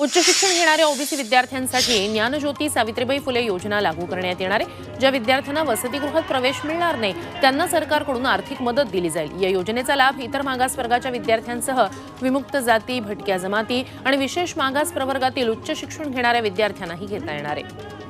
उच्च शिक्षण घेणाऱ्या ओबीसी विद्यार्थ्यांसाठी ज्ञानज्योती सावित्रीबाई फुले योजना लागू करण्यात येणार आहे. ज्या विद्यार्थ्यांना वसतिगृहात प्रवेश मिळणार नाही त्यांना सरकारकडून आर्थिक मदत दिली जाईल. या योजनेचा लाभ इतर मागास वर्गाच्या विद्यार्थ्यांसह विमुक्त जाती भटक्या जमाती आणि विशेष मागास प्रवर्गातील उच्च शिक्षण घेणाऱ्या विद्यार्थ्यांनाही घेता येणार आहे.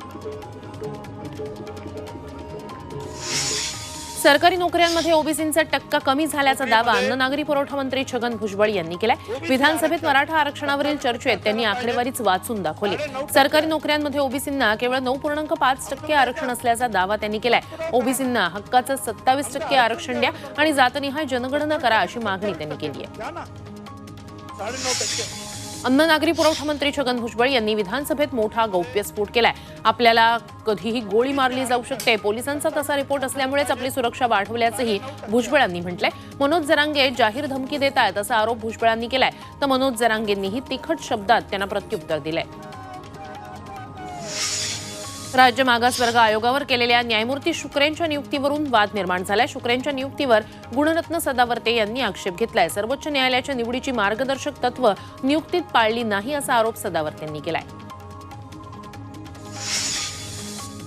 सरकारी नोकऱ्यांमध्ये ओबीसींचा टक्का कमी झाल्याचा दावा अन्न नागरी पुरवठा मंत्री छगन भुजबळ यांनी केलाय. विधानसभेत मराठा आरक्षणावरील चर्चेत त्यांनी आकडेवारीच वाचून दाखवली. सरकारी नोकऱ्यांमध्ये ओबीसींना केवळ नऊ पूर्णांक पाच टक्के आरक्षण असल्याचा दावा त्यांनी केलाय. ओबीसींना हक्काचं सत्तावीस टक्के आरक्षण द्या आणि जातनिहाय जनगणना करा अशी मागणी त्यांनी केली आहे. अन्न नागरी पुरवठा मंत्री छगन भुजबळ यांनी विधानसभेत मोठा गौप्यस्फोट केलाय. आपल्याला कधीही गोळी मारली जाऊ शकते. पोलिसांचा तसा रिपोर्ट असल्यामुळेच आपली सुरक्षा वाढवल्याचंही भुजबळांनी म्हटलंय. मनोज जरांगे जाहीर धमकी देत आहेत असा आरोप भुजबळांनी केलाय. तर मनोज जरांगेंनीही तिखट शब्दात त्यांना प्रत्युत्तर दिलंय. राज्य मागासवर्ग आयोगावर केलेल्या न्यायमूर्ती शुक्रेंच्या नियुक्तीवरून वाद निर्माण झालाय. शुक्रेंच्या नियुक्तीवर गुणरत्न सदावर्ते यांनी आक्षेप घेतलाय. सर्वोच्च न्यायालयाच्या निवडीची मार्गदर्शक तत्व नियुक्तीत पाळली नाही असा आरोप सदावर्तेंनी केलाय.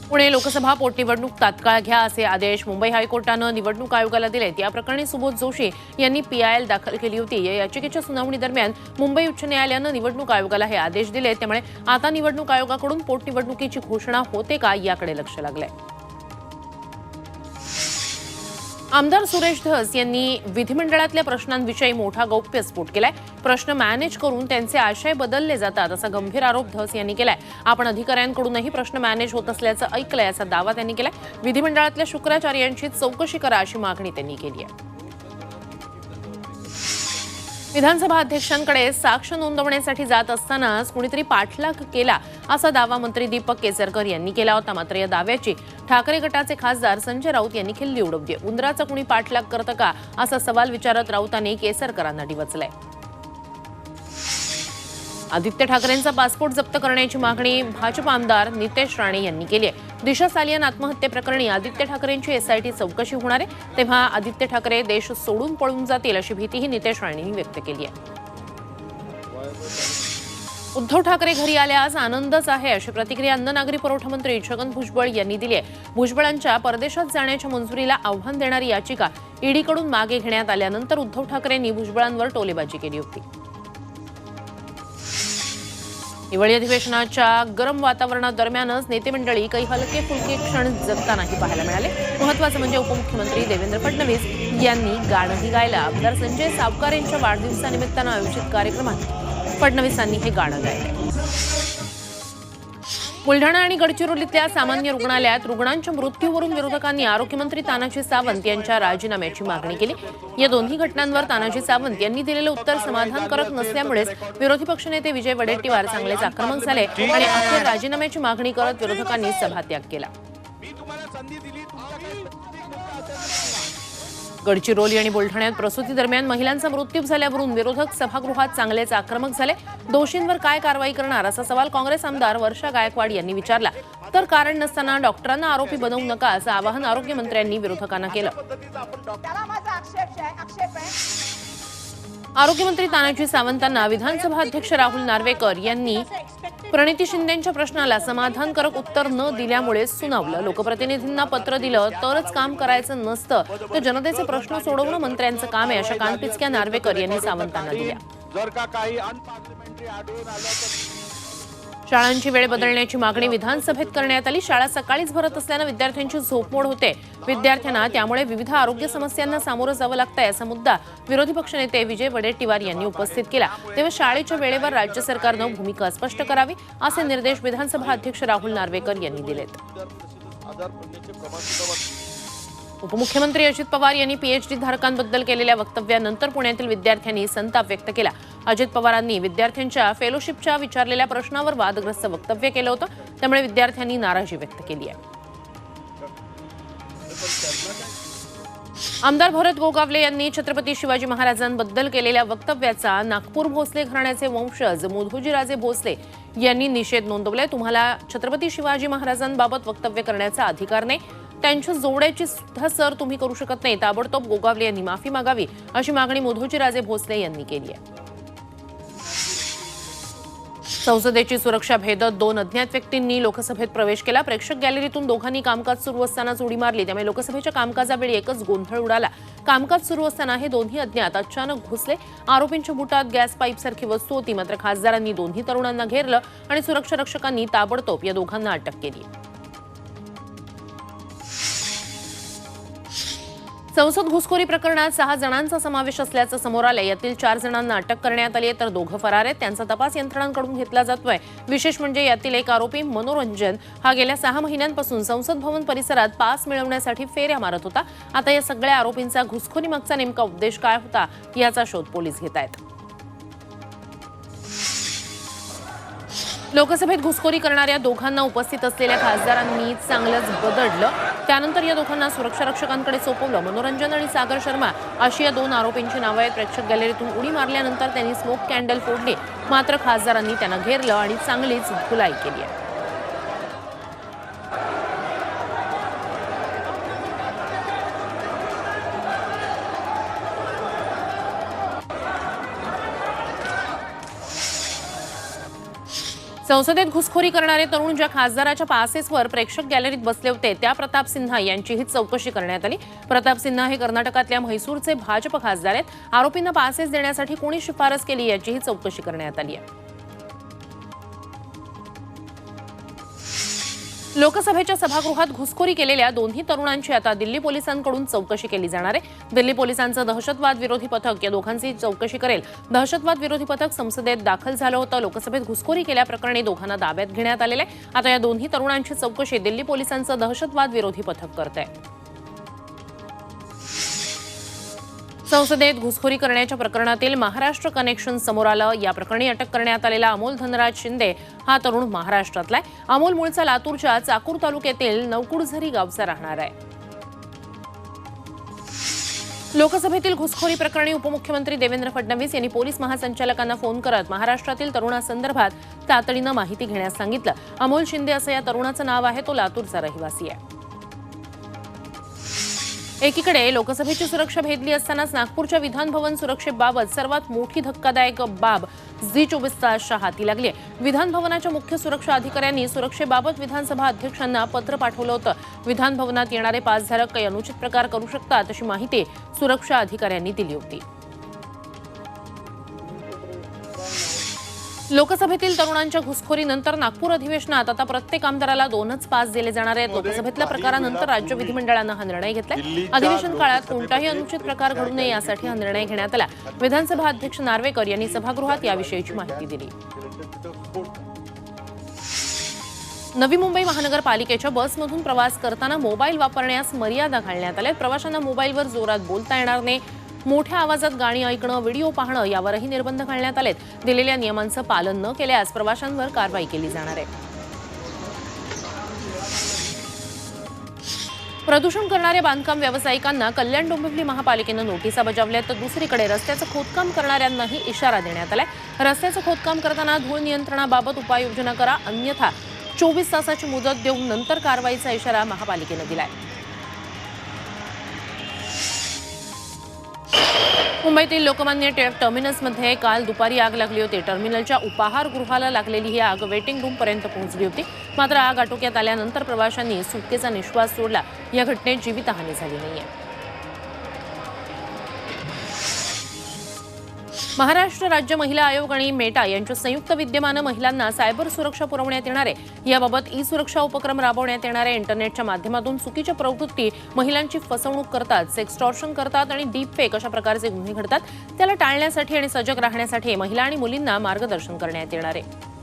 पुणे लोकसभा पोटनिवडणूक तात्काळ घ्या असे आदेश मुंबई हायकोर्टानं निवडणूक आयोगाला दिलेत. या प्रकरणी सुबोध जोशी यांनी पीआयएल दाखल केली होती. या याचिकेच्या सुनावणी दरम्यान मुंबई उच्च न्यायालयानं निवडणूक आयोगाला हे आदेश दिले त्यामुळे आता निवडणूक आयोगाकडून पोटनिवडणुकीची घोषणा होते का याकडे लक्ष लागलंय. आमदार सुरेश धस यांनी विधिमंडळातल्या प्रश्नांविषयी मोठा गौप्यस्फोट केलाय. प्रश्न मॅनेज करून त्यांचे आशय बदलले जातात असा गंभीर आरोप धस यांनी केलाय. आपण अधिकाऱ्यांकडूनही प्रश्न मॅनेज होत असल्याचं ऐकलंय असा दावा त्यांनी केलाय. विधिमंडळातल्या शुक्राचार्यांची चौकशी करा अशी मागणी त्यांनी केली आहे. विधानसभा अध्यक्षांकडे साक्ष नोंदवण्यासाठी जात असतानाच कुणीतरी पाठलाग केला असा दावा मंत्री दीपक केसरकर यांनी केला होता. मात्र या दाव्याची ठाकरे गटाचे खासदार संजय राऊत यांनी खिल्ली उडवली उंदराचा कुणी पाठलाग करतं का? असा सवाल विचारत राऊतांनी केसरकरांना डिवचलाय. आदित्य ठाकरेंचा पासपोर्ट जप्त करण्याची मागणी भाजप आमदार नितेश राणे यांनी केली आहे. दिशा सालियन आत्महत्येप्रकरणी आदित्य ठाकरेंची एसआयटी चौकशी होणार आहे. तेव्हा आदित्य ठाकरे देश सोडून पळून जातील अशी भीतीही नितेश राणेंनी व्यक्त केली आहे. उद्धव ठाकरे घरी आल्यास आनंदच आहे अशी प्रतिक्रिया अन्न नागरी पुरवठा मंत्री छगन भुजबळ यांनी दिली आहे. भुजबळांच्या परदेशात जाण्याच्या मंजुरीला आव्हान देणारी याचिका ईडीकडून मागे घेण्यात आल्यानंतर उद्धव ठाकरेंनी भुजबळांवर टोलेबाजी केली होती. हिवाळी अधिवेशनाच्या गरम वातावरणादरम्यानच नेते मंडळी काही हलके फुलके क्षण जगतानाही पाहायला मिळाले. महत्वाचं म्हणजे उपमुख्यमंत्री देवेंद्र फडणवीस यांनी गाणंही गायलं. आमदार संजय सावकार यांच्या वाढदिवसानिमित्तानं आयोजित कार्यक्रमात फडणवीसांनी हे गाणं गायलं. बुलढाणा आणि गडचिरोलीतल्या सामान्य रुग्णालयात रुग्णांच्या मृत्यूवरून विरोधकांनी आरोग्यमंत्री तानाजी सावंत यांच्या राजीनाम्याची मागणी केली. या दोन्ही घटनांवर तानाजी सावंत यांनी दिलेलं उत्तर समाधानकारक नसल्यामुळेच विरोधी पक्षनेते विजय वडेट्टीवार चांगलेच आक्रमक झाले आणि अखेर राजीनाम्याची मागणी करत विरोधकांनी सभात्याग केला. गडचिरोली आणि बुलढाण्यात प्रसूती दरम्यान महिलांचा मृत्यू झाल्यावरून विरोधक सभागृहात चांगलेच आक्रमक झाले. दोषींवर काय कारवाई करणार असा सवाल काँग्रेस आमदार वर्षा गायकवाड यांनी विचारला. तर कारण नसताना डॉक्टरांना आरोपी बनवू नका असं आवाहन आरोग्यमंत्र्यांनी विरोधकांना केलं. आरोग्यमंत्री तानाजी सावंतांना विधानसभा अध्यक्ष राहुल नार्वेकर यांनी प्रणिती शिंदेच्या प्रश्नाला समाधानकारक उत्तर न दिल्यामुळे सुनावलं. लोकप्रतिनिधींना पत्र दिलं तरच काम करायचं नसतं. तर जनतेचे प्रश्न सोडवणं मंत्र्यांचं काम आहे अशा कानपिचक्या नार्वेकर यांनी सावंतांना दिल्या. शाळांची वेळ बदलण्याची मागणी विधानसभेत करण्यात आली. शाळा सकाळीच भरत असल्यानं विद्यार्थ्यांची झोपमोड होते. विद्यार्थ्यांना त्यामुळे विविध आरोग्य समस्यांना सामोरं जावं लागतंय असा मुद्दा विरोधी पक्षनेते विजय वडेट्टीवार यांनी उपस्थित केला. तेव्हा शाळेच्या वेळेवर राज्य सरकारनं भूमिका स्पष्ट करावी असे निर्देश विधानसभा अध्यक्ष राहुल नार्वेकर यांनी दिलेत. उपमुख्यमंत्री अजित पवार यांनी पीएचडी धारकांबद्दल केलेल्या वक्तव्यानंतर पुण्यातील विद्यार्थ्यांनी संताप व्यक्त केला. अजित पवारांनी विद्यार्थ्यांच्या फेलोशिपच्या विचारलेल्या प्रश्नावर वादग्रस्त वक्तव्य केलं होतं. त्यामुळे विद्यार्थ्यांनी नाराजी व्यक्त केली आहे. आमदार भरत गोगावले यांनी छत्रपती शिवाजी महाराजांबद्दल केलेल्या वक्तव्याचा नागपूर भोसले घराण्याचे वंशज मोधोजीराजे भोसले यांनी निषेध नोंदवलाय. तुम्हाला छत्रपती शिवाजी महाराजांबाबत वक्तव्य करण्याचा अधिकार नाही. त्यांच्या जोड्याची सुद्धा सर तुम्ही करू शकत नाही. ताबडतोब गोगावले यांनी माफी मागावी अशी मागणी मोधोजीराजे भोसले यांनी केली आहे. संसदेची सुरक्षा भेदत दोन अज्ञात व्यक्तींनी लोकसभेत प्रवेश केला. प्रेक्षक गॅलरीतून दोघांनी कामकाज सुरू असतानाच उडी मारली. त्यामुळे लोकसभेच्या कामकाजावेळी एकच गोंधळ उडाला. कामकाज सुरू असताना हे दोन्ही अज्ञात अचानक घुसले. आरोपींच्या बुटात गॅस पाईपसारखी वस्तू होती मात्र खासदारांनी दोन्ही तरुणांना घेरलं आणि सुरक्षा रक्षकांनी ताबडतोब या दोघांना अटक केली संसद घुसखोरी प्रकरणात सहा जणांचा समावेश असल्याचं समोर आलंय. यातील चार जणांना अटक करण्यात आली आहे तर दोघं फरार आहेत. त्यांचा तपास यंत्रणांकडून घेतला जातोय. विशेष म्हणजे यातील एक आरोपी मनोरंजन. हा गेल्या सहा महिन्यांपासून संसद भवन परिसरात पास मिळवण्यासाठी फेऱ्या मारत होता. आता या सगळ्या आरोपींचा घुसखोरी मागचा नेमका उद्देश काय होता याचा शोध पोलीस घेत आहेत. लोकसभेत घुसखोरी करणाऱ्या दोघांना उपस्थित असलेल्या खासदारांनी चांगलंच बदडलं. त्यानंतर या दोघांना सुरक्षा रक्षकांकडे सोपवलं. मनोरंजन आणि सागर शर्मा अशी या दोन आरोपींची नावं आहेत. प्रेक्षक गॅलरीतून उडी मारल्यानंतर त्यांनी स्मोक कॅन्डल फोडली मात्र खासदारांनी त्यांना घेरलं आणि चांगलीच धुलाई केली आहे. संसदेत घुसखोरी करणारे तरुण ज्या खासदाराच्या पासेसवर प्रेक्षक गॅलरीत बसले होते त्या प्रताप सिन्हा यांचीही चौकशी करण्यात आली. प्रताप सिन्हा हे कर्नाटकातल्या म्हैसूरचे भाजप खासदार आहेत. आरोपींना पासेस देण्यासाठी कोणी शिफारस केली याचीही चौकशी करण्यात आली आहे. लोकसभेच्या सभागृहात घुसखोरी केलेल्या दोन्ही तरुणांची आता दिल्ली पोलिसांकडून चौकशी केली जाणार आहे. दिल्ली पोलिसांचं दहशतवाद विरोधी पथक या दोघांची चौकशी करेल. दहशतवाद विरोधी पथक संसदेत दाखल झालं होतं. लोकसभेत घुसखोरी केल्याप्रकरणी दोघांना ताब्यात घेण्यात आलेलं आहे. आता या दोन्ही तरुणांची चौकशी दिल्ली पोलिसांचं दहशतवाद विरोधी पथक करत आहे संसदेत घुसखोरी करण्याच्या प्रकरणातील महाराष्ट्र कनेक्शन समोर आलं. या प्रकरणी अटक करण्यात आलेला अमोल धनराज शिंदे हा तरुण महाराष्ट्रातला आहे. अमोल मूळचा लातूरच्या चाकूर तालुक्यातील नवकुडझरी गावचा राहणार आहे. लोकसभेतील घुसखोरी प्रकरणी उपमुख्यमंत्री देवेंद्र फडणवीस यांनी पोलीस महासंचालकांना फोन करत महाराष्ट्रातील तरुणासंदर्भात तातडीनं माहिती घेण्यास सांगितलं. अमोल शिंदे असं या तरुणाचं नाव आहे तो लातूरचा रहिवासी आहे. एकीकडे लोकसभेची सुरक्षा भेदली असतानाच नागपूरच्या विधानभवन सुरक्षेबाबत सर्वात मोठी धक्कादायक बाब झी चोवीस तासच्या हाती लागली आहे. विधानभवनाच्या मुख्य सुरक्षा अधिकाऱ्यांनी सुरक्षेबाबत विधानसभा अध्यक्षांना पत्र पाठवलं होतं. विधानभवनात येणारे पासधारक काही अनुचित प्रकार करू शकतात अशी माहिती सुरक्षा अधिकाऱ्यांनी दिली होती. लोकसभेतील तरुणांच्या घुसखोरीनंतर नागपूर अधिवेशनात आता प्रत्येक आमदाराला दोनच पास दिले जाणार आहेत. लोकसभेतल्या प्रकारानंतर राज्य विधिमंडळानं हा निर्णय घेतलाय. अधिवेशन काळात कोणताही अनुचित प्रकार घडू नये यासाठी हा निर्णय घेण्यात आला. विधानसभा अध्यक्ष नार्वेकर यांनी सभागृहात याविषयीची माहिती दिली. नवी मुंबई महानगरपालिकेच्या बसमधून प्रवास करताना मोबाईल वापरण्यास मर्यादा घालण्यात आल्या प्रवाशांना मोबाईलवर जोरात बोलता येणार नाही. मोठ्या आवाजात गाणी ऐकणं व्हिडिओ पाहणं यावरही निर्बंध घालण्यात आलेत. दिलेल्या नियमांचं पालन न केल्यास प्रवाशांवर कारवाई केली जाणार आहे. प्रदूषण करणाऱ्या बांधकाम व्यावसायिकांना कल्याण डोंबिवली महापालिकेनं नोटिसा बजावल्या तर दुसरीकडे रस्त्याचं खोदकाम करणाऱ्यांनाही इशारा देण्यात आलाय. रस्त्याचं खोदकाम करताना धूळ नियंत्रणाबाबत उपाययोजना करा. अन्यथा चोवीस तासाची मुदत देऊन नंतर कारवाईचा इशारा महापालिकेनं दिलाय. मुंबईतील लोकमान्य टिळक टर्मिनसमध्ये काल दुपारी आग लागली होती. टर्मिनलच्या उपाहारगृहाला लागलेली ही आग वेटिंग रूमपर्यंत पोहोचली होती. मात्र आग आटोक्यात आल्यानंतर प्रवाशांनी सुटकेचा निश्वास सोडला. या घटनेत जीवितहानी झाली नाही आहे महाराष्ट्र राज्य महिला आयोग आणि मेटा यांच्या संयुक्त विद्यमानं महिलांना सायबर सुरक्षा पुरवण्यात येणार आहे. याबाबत ई सुरक्षा उपक्रम राबवण्यात येणार आहे. इंटरनेटच्या माध्यमातून चुकीच्या प्रवृत्ती महिलांची फसवणूक करतात सेक्सटॉर्शन करतात आणि डीप फेक अशा प्रकारचे गुन्हे घडतात. त्याला टाळण्यासाठी आणि सजग राहण्यासाठी महिला आणि मुलींना मार्गदर्शन करण्यात येणार आहे.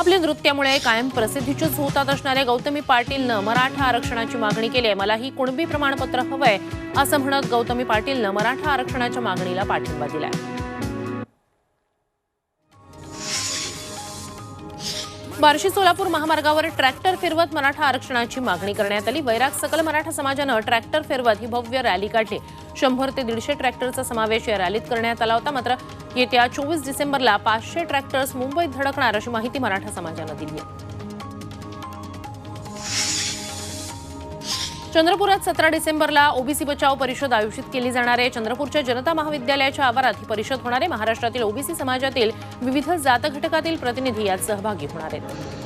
आपल्या नृत्यामुळे कायम प्रसिद्धीचीच होतात असणाऱ्या गौतमी पाटीलनं मराठा आरक्षणाची मागणी केली आहे. मलाही कुणबी प्रमाणपत्र हवंय असं म्हणत गौतमी पाटीलनं मराठा आरक्षणाच्या मागणीला पाठिंबा दिलाय. बार्शी सोलापूर महामार्गावर ट्रॅक्टर फिरवत मराठा आरक्षणाची मागणी करण्यात आली. वैराग सकल मराठा समाजानं ट्रॅक्टर फिरवत ही भव्य रॅली काढली. शंभर ते दीडशे ट्रॅक्टरचा समावेश या रॅलीत करण्यात आला होता. मात्र येत्या चोवीस डिसेंबरला पाचशे ट्रॅक्टर्स मुंबईत धडकणार अशी माहिती मराठा समाजानं दिली आहे. चंद्रपुरात सतरा डिसेंबरला ओबीसी बचाव परिषद आयोजित केली जाणार आहे. चंद्रपूरच्या जनता महाविद्यालयाच्या आवारात ही परिषद होणार आहे. महाराष्ट्रातील ओबीसी समाजातील विविध जात घटकातील प्रतिनिधी यात सहभागी होणार आहेत.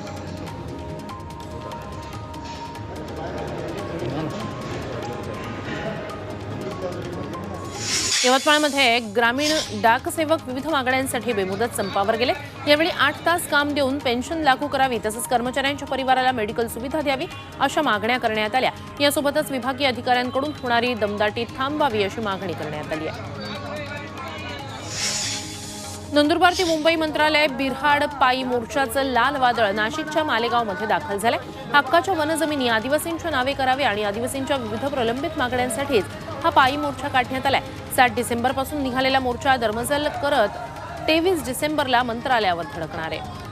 यवतमाळमध्ये ग्रामीण डाकसेवक विविध मागण्यांसाठी बेमुदत संपावर गेले. यावेळी आठ तास काम देऊन पेन्शन लागू करावी तसंच कर्मचाऱ्यांच्या परिवाराला मेडिकल सुविधा द्यावी अशा मागण्या करण्यात आल्या. यासोबतच विभागीय अधिकाऱ्यांकडून होणारी दमदाटी थांबवावी अशी मागणी करण्यात आली आहे. नंदुरबार ते मुंबई मंत्रालय बिरहाड पायी मोर्चाचं लाल वादळ नाशिकच्या मालेगावमध्ये दाखल झालंय. हक्काच्या वनजमिनी आदिवासींच्या नावे करावे आणि आदिवासींच्या विविध प्रलंबित मागण्यांसाठीच हा पायी मोर्चा काढण्यात आलाय. सात डिसेंबरपासून निघालेला मोर्चा दरमजल करत तेवीस डिसेंबरला मंत्रालयावर धडकणार आहे.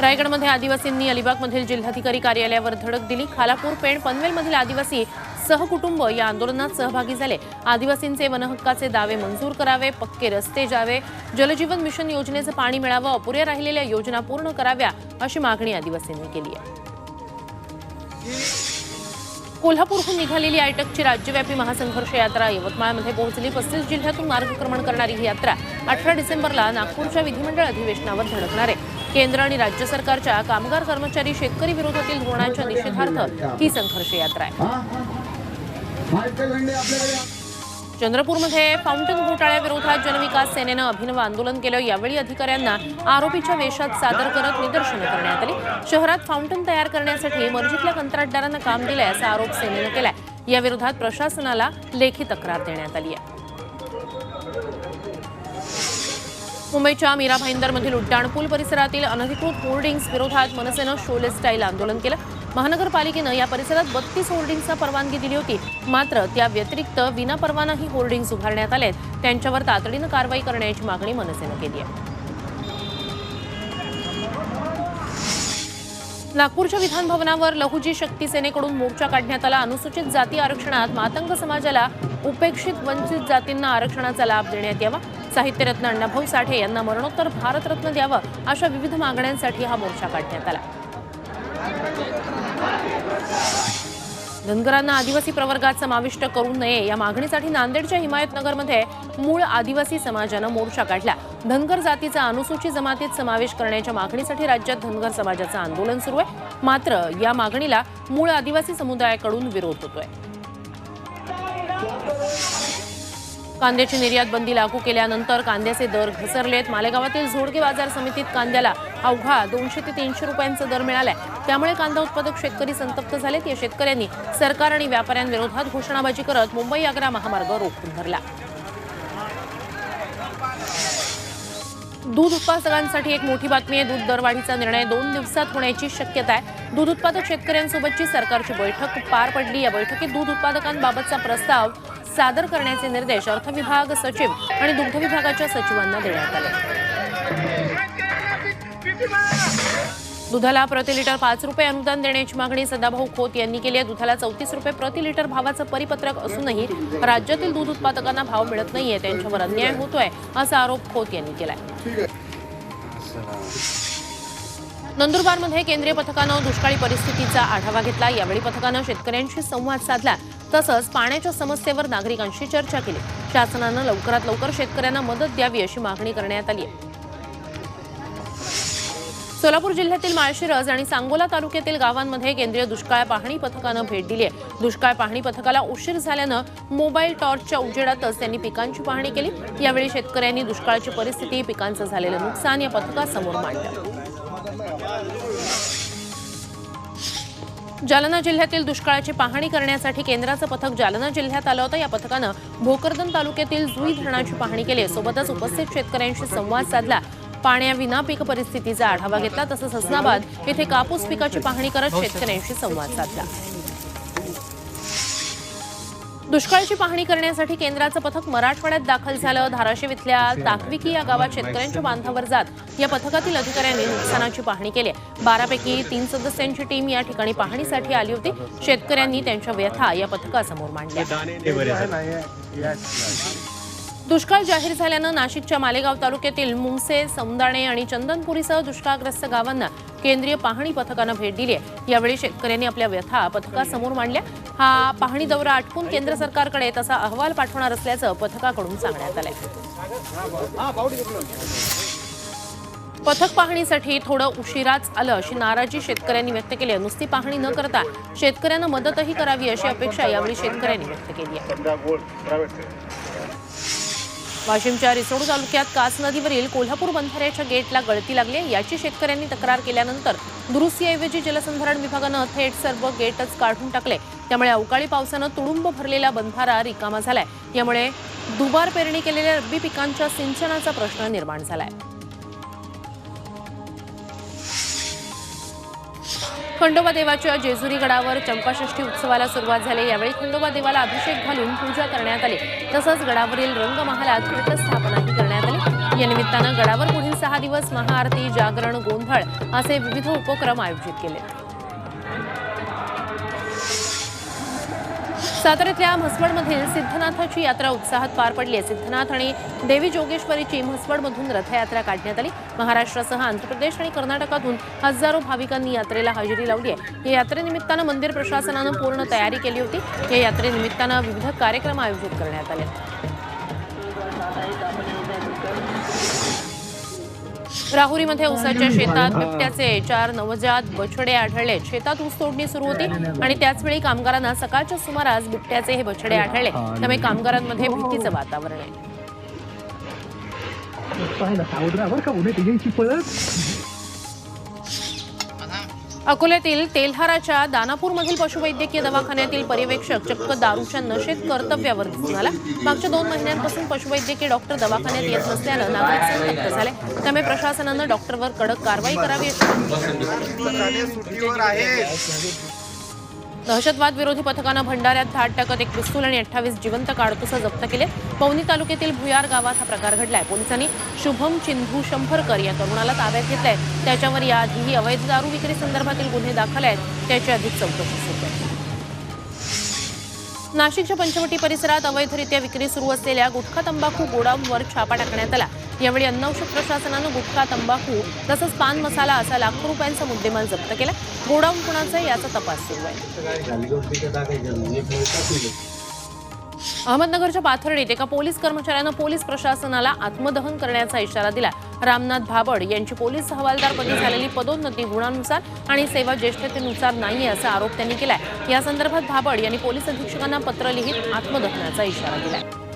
रायगडमध्ये आदिवासींनी अलिबागमधील जिल्हाधिकारी कार्यालयावर धडक दिली. खालापूर पेण पनवेलमधील आदिवासी सहकुटुंब या आंदोलनात सहभागी झाले. आदिवासींचे वनहक्काचे दावे मंजूर करावे पक्के रस्ते जावे जलजीवन मिशन योजनेचं पाणी मिळावं अपुऱ्या राहिलेल्या योजना पूर्ण कराव्या अशी मागणी आदिवासींनी केली आहे. कोल्हापूरहून निघालेली आयटकची राज्यव्यापी महासंघर्ष यात्रा यवतमाळमध्ये पोहोचली. पस्तीस जिल्ह्यातून मार्गक्रमण करणारी ही यात्रा अठरा डिसेंबरला नागपूरच्या विधिमंडळ अधिवेशनावर धडकणार आहे. केंद्र आणि राज्य सरकारच्या कामगार कर्मचारी शेतकरी विरोधातील धोरणांच्या निषेधार्थ ही संघर्ष यात्रा आहे. चंद्रपूरमध्ये फाउंटन घोटाळ्याविरोधात जनविकास सेनेनं अभिनव आंदोलन केलं. यावेळी अधिकाऱ्यांना आरोपीच्या वेशात सादर करत निदर्शनं करण्यात आली. शहरात फाउंटन तयार करण्यासाठी मर्जीतल्या कंत्राटदारांना काम दिलंय असा आरोप सेनेनं केलाय. याविरोधात प्रशासनाला लेखी तक्रार देण्यात आली आहे. मुंबईच्या मीरा भाईंदरमधील उड्डाणपूल परिसरातील अनधिकृत होर्डिंग्स विरोधात मनसेनं शोले स्टाईल आंदोलन केलं. महानगरपालिकेनं या परिसरात बत्तीस होर्डिंग्सना परवानगी दिली होती. मात्र त्या व्यतिरिक्त विनापरवाना ही होर्डिंग्स उभारण्यात आलेत. त्यांच्यावर तातडीनं कारवाई करण्याची मागणी मनसेनं केली आहे. नागपूरच्या विधानभवनावर लहुजी शक्ती सेनेकडून मोर्चा काढण्यात आला. अनुसूचित जाती आरक्षणात मातंग समाजाला उपेक्षित वंचित जातींना आरक्षणाचा लाभ देण्यात यावा. साहित्यरत्न अण्णाभाऊ साठे यांना मरणोत्तर भारतरत्न द्यावं अशा विविध मागण्यांसाठी हा मोर्चा काढण्यात आला. धनगरांना आदिवासी प्रवर्गात समाविष्ट करू नये या मागणीसाठी नांदेडच्या हिमायतनगरमध्ये मूळ आदिवासी समाजानं मोर्चा काढला. धनगर जातीचा अनुसूचित जमातीत समावेश करण्याच्या मागणीसाठी राज्यात धनगर समाजाचं आंदोलन सुरू आहे. मात्र या मागणीला मूळ आदिवासी समुदायाकडून विरोध होतोय. कांद्याची निर्यात बंदी लागू केल्यानंतर कांद्याचे दर घसरलेत. मालेगावातील झोडगे बाजार समितीत कांद्याला अवघा दोनशे ते तीनशे रुपयांचा दर मिळालाय. त्यामुळे कांदा उत्पादक शेतकरी संतप्त झालेत. या शेतकऱ्यांनी सरकार आणि व्यापाऱ्यांविरोधात घोषणाबाजी करत मुंबई आग्रा महामार्ग रोखून धरला. दूध उत्पादकांसाठी एक मोठी बातमी आहे. दूध दरवाढीचा निर्णय दोन दिवसात होण्याची शक्यता आहे. दूध उत्पादक शेतकऱ्यांसोबतची सरकारची बैठक पार पडली. या बैठकीत दूध उत्पादकांबाबतचा प्रस्ताव सादर करण्याचे निर्देश अर्थ विभाग सचिव आणि दुग्ध विभागाच्या सचिवांना देण्यात आले. दुधाला प्रति लिटर पाच रुपये अनुदान देण्याची मागणी सदाभाऊ खोत यांनी केली आहे. दुधाला चौतीस रुपये प्रति लिटर भावाचं परिपत्रक असूनही राज्यातील दूध उत्पादकांना भाव मिळत नाहीये त्यांच्यावर अन्याय होतोय असा आरोप खोत यांनी केलाय. नंदुरबारमध्ये केंद्रीय पथकानं दुष्काळी परिस्थितीचा आढावा घेतला. यावेळी पथकानं शेतकऱ्यांशी संवाद साधला. तसंच पाण्याच्या समस्येवर नागरिकांशी चर्चा केली. शासनानं लवकरात लवकर शेतकऱ्यांना मदत द्यावी अशी मागणी करण्यात आली आहे. सोलापूर जिल्ह्यातील माळशिरस आणि सांगोला तालुक्यातील गावांमध्ये केंद्रीय दुष्काळ पाहणी पथकानं भेट दिली आहे. दुष्काळ पाहणी पथकाला उशीर झाल्यानं मोबाईल टॉर्चच्या उजेडातच त्यांनी पिकांची पाहणी केली. यावेळी शेतकऱ्यांनी दुष्काळाची परिस्थिती पिकांचं झालेलं नुकसान या पथकासमोर मांडलं. जालना जिल्ह्यातील दुष्काळाची पाहणी करण्यासाठी केंद्राचं पथक जालना जिल्ह्यात आलं होतं. या पथकानं भोकरदन तालुक्यातील जुई धरणाची पाहणी केली सोबतच उपस्थित शेतकऱ्यांशी संवाद साधला. पाण्याविना पीक परिस्थितीचा आढावा घेतला तसंच हसनाबाद येथे कापूस पिकाची पाहणी करत शेतकऱ्यांशी संवाद साधला. दुष्काळाची पाहणी करण्यासाठी केंद्राचं पथक मराठवाड्यात दाखल झालं. धाराशिव इथल्या ताकविकी या गावात शेतकऱ्यांच्या बांधावर जात या पथकातील अधिकाऱ्यांनी नुकसानाची पाहणी केली बारापैकी तीन सदस्यांची टीम या ठिकाणी पाहणीसाठी आली होती. शेतकऱ्यांनी त्यांच्या व्यथा या पथकासमोर मांडल्या. दुष्काळ जाहीर झाल्यानं नाशिकच्या मालेगाव तालुक्यातील मुंगसे सौंदाणे आणि चंदनपुरीसह दुष्काळग्रस्त गावांना केंद्रीय पाहणी पथकानं भेट दिली आहे. यावेळी शेतकऱ्यांनी आपल्या व्यथा पथकासमोर मांडल्या. हा पाहणी दौरा आटपून केंद्र सरकारकडे तसा अहवाल पाठवणार असल्याचं पथकाकडून सांगण्यात आलंय. पथक पाहणीसाठी थोडं उशिराच आलं अशी नाराजी शेतकऱ्यांनी व्यक्त केली आहे. नुसती पाहणी न करता शेतकऱ्यांना मदतही करावी अशी अपेक्षा यावेळी शेतकऱ्यांनी व्यक्त केली आहे. वाशिमच्या रिसोड तालुक्यात कास नदीवरील कोल्हापूर बंधाऱ्याच्या गेटला गळती लागली याची शेतकऱ्यांनी तक्रार केल्यानंतर दुरुस्तीऐवजी जलसंधारण विभागानं थेट सर्व गेटच काढून टाकले. त्यामुळे अवकाळी पावसानं तुडुंब भरलेला बंधारा रिकामा झालाय. यामुळे दुबार पेरणी केलेल्या रब्बी पिकांच्या सिंचनाचा प्रश्न निर्माण झालाय. खंडोबा देवाच्या जेजुरी गडावर चंपाषष्ठी उत्सवाला सुरुवात झाली. यावेळी खंडोबा देवाला अभिषेक घालून पूजा करण्यात आली. तसंच गडावरील रंगमहालात घटस्थापनाही करण्यात आली. या निमित्तानं गडावर पुढील सहा दिवस महाआरती जागरण गोंधळ असे विविध उपक्रम आयोजित केले. साताऱ्यातल्या म्हसवडमधील सिद्धनाथाची यात्रा उत्साहात पार पडली आहे. सिद्धनाथ आणि देवी जोगेश्वरीची म्हसवडमधून रथयात्रा काढण्यात आली. महाराष्ट्रासह आंध्र प्रदेश आणि कर्नाटकातून हजारो भाविकांनी यात्रेला हजेरी लावली आहे. या यात्रेनिमित्तानं मंदिर प्रशासनानं पूर्ण तयारी केली होती. या यात्रेनिमित्तानं विविध कार्यक्रम आयोजित करण्यात आले. राहुरीमध्ये ऊसाच्या शेतात बिबट्याचे चार नवजात बछडे आढळले. शेतात ऊस तोडणी सुरू होती आणि त्याचवेळी कामगारांना सकाळच्या सुमारास बिबट्याचे हे बछडे आढळले. त्यामुळे कामगारांमध्ये भीतीचं वातावरण आहे. अकोल्यातील तेल्हाराच्या दानापूरमधील पशुवैद्यकीय दवाखान्यातील पर्यवेक्षक चक्क दारूच्या नशेत कर्तव्यावर दिसून आला. मागच्या दोन महिन्यांपासून पशुवैद्यकीय डॉक्टर दवाखान्यात येत नसल्यानं नागरिक संतप्त झाले. त्यामुळे प्रशासनानं डॉक्टरवर कडक कारवाई करावी अशी दहशतवाद विरोधी पथकानं भंडाऱ्यात धाड टाकत एक पिस्तूल आणि अठ्ठावीस जिवंत काडतुसं जप्त केले. पवनी तालुक्यातील भुयार गावात हा प्रकार घडलाय. पोलिसांनी शुभम चिंधू शंभरकर या तरुणाला ताब्यात घेतलाय. त्याच्यावर याआधीही अवैध दारू विक्री संदर्भातील गुन्हे दाखल आहेत. त्याची अधिक चौकशी सुरू आहे. नाशिकच्या पंचवटी परिसरात अवैधरित्या विक्री सुरू असलेल्या गुटखा तंबाखू गोडाऊनवर छापा टाकण्यात आला. यावेळी अन्न औषध प्रशासनानं गुटखा तंबाखू तसंच पान मसाला असा लाखो रुपयांचा मुद्देमाल जप्त केला. गोडाऊन कुणाचा याचा तपास सुरू आहे. अहमदनगरच्या पाथर्डीत एका पोलीस कर्मचाऱ्यानं पोलीस प्रशासनाला आत्मदहन करण्याचा इशारा दिला रामनाथ भाबड यांची पोलीस हवालदारपदी झालेली पदोन्नती गुणानुसार आणि सेवा ज्येष्ठतेनुसार नाही असा आरोप त्यांनी केलाय. या संदर्भात भाबड यांनी पोलीस अधीक्षकांना पत्र लिहित आत्मदहनाचा इशारा दिलाय.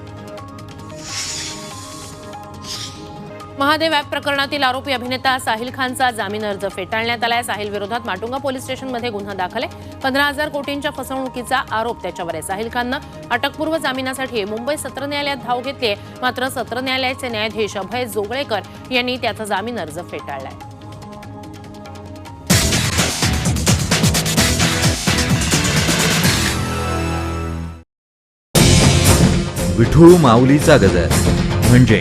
महादेव ॲप प्रकरणातील आरोपी अभिनेता साहिल खानचा जामीन अर्ज फेटाळण्यात आलाय. साहिल विरोधात माटुंगा पोलीस स्टेशनमध्ये गुन्हा दाखल आहे. पंधरा हजार कोटींच्या फसवणुकीचा आरोप त्याच्यावर आहे. साहिल खाननं अटकपूर्व जामिनासाठी मुंबई सत्र न्यायालयात धाव घेतली आहे. मात्र सत्र न्यायालयाचे न्यायाधीश अभय जोगळेकर यांनी त्याचा जामीन अर्ज फेटाळलाय. विठू माऊलीचा गजर. म्हणजे